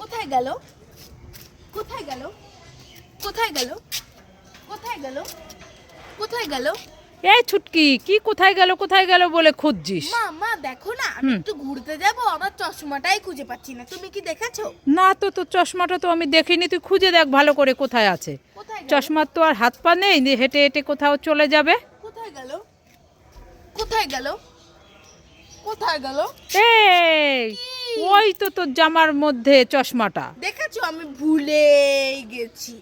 কোথায় গেল? কোথায় গেল? কোথায় গেল? কোথায় গেল? কোথায় গেল? এই ছুটকি কি কোথায় গেল কোথায় গেল বলে খুঁজছিস? মা মা দেখো না আমি। একটু ঘুরতে যাব আমার চশমাটাই খুঁজে পাচ্ছি না। তুমি কি দেখেছ? না তো তোর চশমাটা তো আমি দেখিনি তুই খুঁজে দেখ ভালো করে কোথায় আছে। চশমার তো আর হাত পা নেই হেঁটে হেঁটে কোথাও চলে যাবে। কোথায় গেল? কোথায় গেল? কোথায় গেল? এই! ওই তো তোর জামার মধ্যে চশমাটা। দেখেছ? আমি ভুলেই গেছি।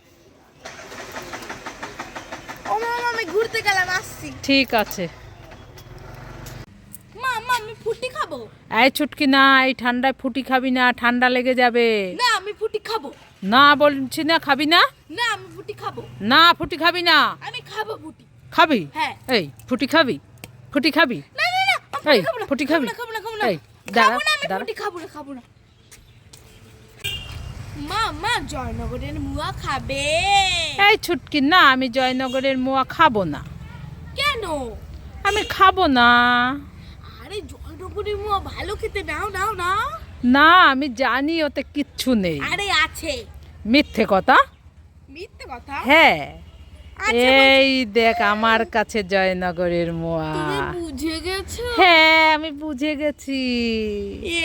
ও মা মা, আমি ঘুরতে গেলাম আসছি। ঠিক আছে। মা মা আমি ফুটি খাব? এই ছুটকি না এই ঠান্ডায় ফুটি খাবি না ঠান্ডা লেগে যাবে। না আমি ফুটি খাব। না বলছি না খাবি না? না আমি ফুটি খাব। না ফুটি খাবি না। আমি খাব ফুটি। খাবি? হ্যাঁ। এই ফুটি খাবি? ফুটি খাবি? না না না এই, ফুটি খাব ফুটি খাবি? না খাব না খাব না। এই, খাব দাঁড়া, আমি দাঁড়া। খাব না খাব না। মা মা জয়নগরের মুয়া খাবে। এই ছুটকি না আমি জয়নগরের মোয়া খাব না। কেন? আমি খাব না। আরে জয়নগরের মুয়া ভালো খেতে নাও নাও নাও। না আমি জানি ওতে কিচ্ছু নেই। আরে আছে। মিথ্যে কথা? মিথ্যে কথা? হ্যাঁ। আচ্ছা, এই দেখ আমার কাছে জয়নগরের মোয়া। বুঝে গেছো? হ্যাঁ। আমি বুঝে গেছি।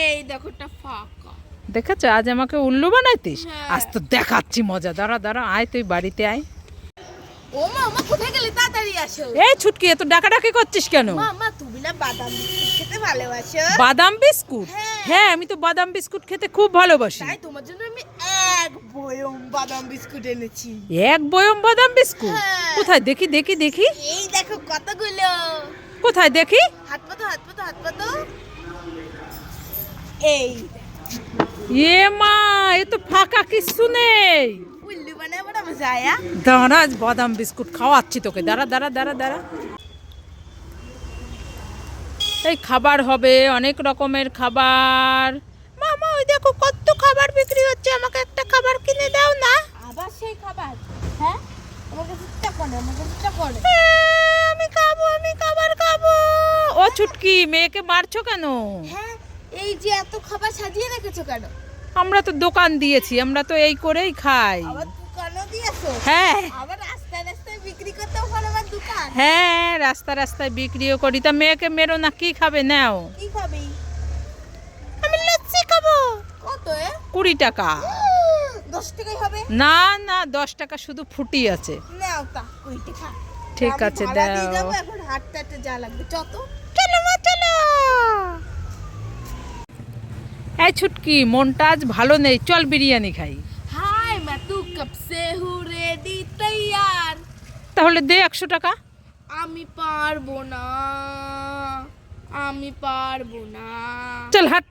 এই দেখো একটা ফাঁকা। দেখেছ? আজ আমাকে উল্লু বানাইতিস? হ্যাঁ। আজ তো দেখাচ্ছি মজা। দাঁড়া দাঁড়া আয় তুই বাড়িতে আয়। ও মা মা কোথায় গেলে? তাড়াতাড়ি আসো। এই ছুটকি এত ডাকাডাকি করছিস কেন? মা মা তুমি না বাদাম বিস্কুট খেতে ভালোবাসো? বাদাম বিস্কুট? হ্যাঁ। হ্যাঁ আমি তো বাদাম বিস্কুট খেতে খুব ভালোবাসি। তাই তোমার জন্য আমি এক বয়ম বাদাম বিস্কুট এনেছি। এক বয়ম বাদাম বিস্কুট? হ্যাঁ। কোথায়? দেখি দেখি দেখি। এই দেখো কতগুলো। কোথায়? দেখি। হাত হাত পাতো হাত পাতো। এই। এ মা এ তো ফাঁকা কিছু নেই। উল্লু বানায় বড় মজা আয়া। দাঁড়া আজ বাদাম বিস্কুট খাওয়াচ্ছি তোকে। দাঁড়া দাঁড়া দাঁড়া দাঁড়া। এই খাবার হবে অনেক রকমের খাবার। মামা ওই দেখো কত খাবার বিক্রি হচ্ছে। আমাকে একটা খাবার কিনে দাও না। আবার সেই খাবার? হ্যাঁ? আমার কাছে ইচ্ছা করে আমার কাছে ইচ্ছা করে ও ছুটকি মেয়েকে মারছো কেন? হ্যাঁ এই যে এত খাবার সাজিয়ে রেখেছো কেন? আমরা তো দোকান দিয়েছি আমরা তো এই করেই খাই। হ্যাঁ। দোকান? হ্যাঁ রাস্তা রাস্তায় বিক্রিও করি। তা মেয়েকে মেরো না কি খাবে নাও? আমি লচ্ছি খাব। কত কুড়ি টাকা। না না দশ টাকা শুধু ফুটি আছে। ঠিক আছে, দাও। যাব এখন হাঁটতে হাঁটতে যা লাগবে চত চলো মা চলো এই ছুটকি মনটা আজ ভালো নেই চল বিরিয়ানি খাই। হাই মা তু কব সে হু রেডি তৈয়ার? তাহলে দে একশো টাকা। আমি পারব না আমি পারব না। চল হাট।